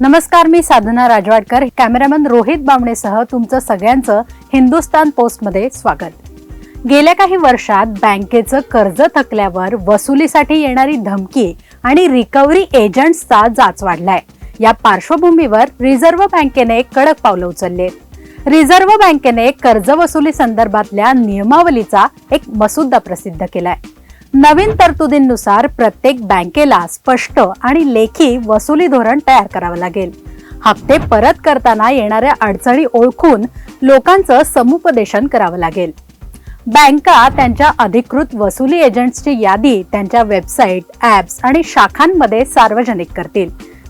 नमस्कार मी साधना राजवाडकर. कॅमेरामन रोहित बामणेसह तुमचं सगळ्यांचं हिंदुस्तान पोस्टमध्ये स्वागत. गेल्या काही वर्षात बँकेचं कर्ज थकल्यावर वसुलीसाठी येणारी धमकी आणि रिकव्हरी एजंट्सचा जाच वाढलाय. या पार्श्वभूमीवर रिझर्व्ह बँकेने कडक पावलं उचलले. रिझर्व्ह बँकेने कर्ज वसुली संदर्भातल्या नियमावलीचा एक मसुद्दा प्रसिद्ध केलाय. नवीन तरतुदींनुसार प्रत्येक बँकेला स्पष्ट आणि लेखी वसुली धोरण तयार करावं लागेल. हप्ते परत करताना येणाऱ्या अडचणी ओळखून लोकांचं समुपदेशन करावं लागेल. बँका त्यांच्या अधिकृत वसुली एजंट्सची यादी त्यांच्या वेबसाईट ॲप्स आणि शाखांमध्ये सार्वजनिक करतील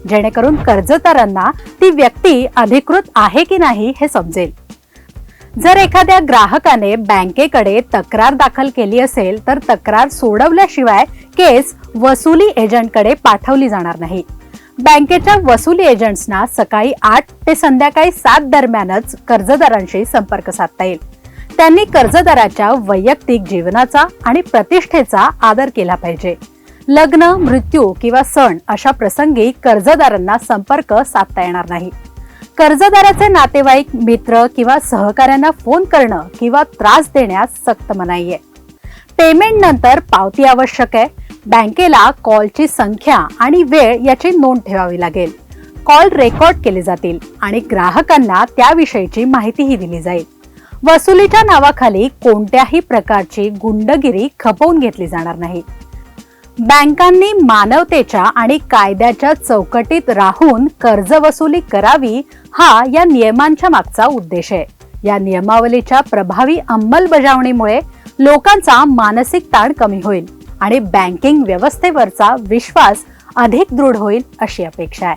जेणेकरून कर्जदारांना ती व्यक्ती अधिकृत आहे की नाही हे समजेल. जर एखाद्या ग्राहकाने बँकेकडे तक्रार दाखल केली असेल तर तक्रार सोडवल्याशिवाय केस वसुली एजंटकडे पाठवली जाणार नाही. बँकेच्या वसुली एजंट्सना सकाळी आठ ते संध्याकाळी सात दरम्यानच कर्जदारांशी संपर्क साधता येईल. त्यांनी कर्जदाराच्या वैयक्तिक जीवनाचा आणि प्रतिष्ठेचा आदर केला पाहिजे. लग्न मृत्यू किंवा सण अशा प्रसंगी कर्जदारांना संपर्क साधता येणार नाही. कर्जदाराचे नातेवाईक मित्र किंवा सहकाऱ्यांना फोन करणं किंवा त्रास देण्यास सक्त मनाई आहे पेमेंट नंतर पावती आवश्यक आहे. बँकेला कॉलची संख्या आणि वेळ याची नोंद ठेवावी लागेल. कॉल रेकॉर्ड केले जातील आणि ग्राहकांना त्याविषयीची माहितीही दिली जाईल. वसुलीच्या नावाखाली कोणत्याही प्रकारची गुंडगिरी खपवून घेतली जाणार नाही. बँकांनी मानवतेच्या आणि कायद्याच्या चौकटीत राहून कर्ज वसुली करावी हा या नियमांच्या मागचा उद्देश आहे. या नियमावलीच्या प्रभावी अंमलबजावणीमुळे लोकांचा मानसिक ताण कमी होईल आणि बँकिंग व्यवस्थेवरचा विश्वास अधिक दृढ होईल अशी अपेक्षा आहे.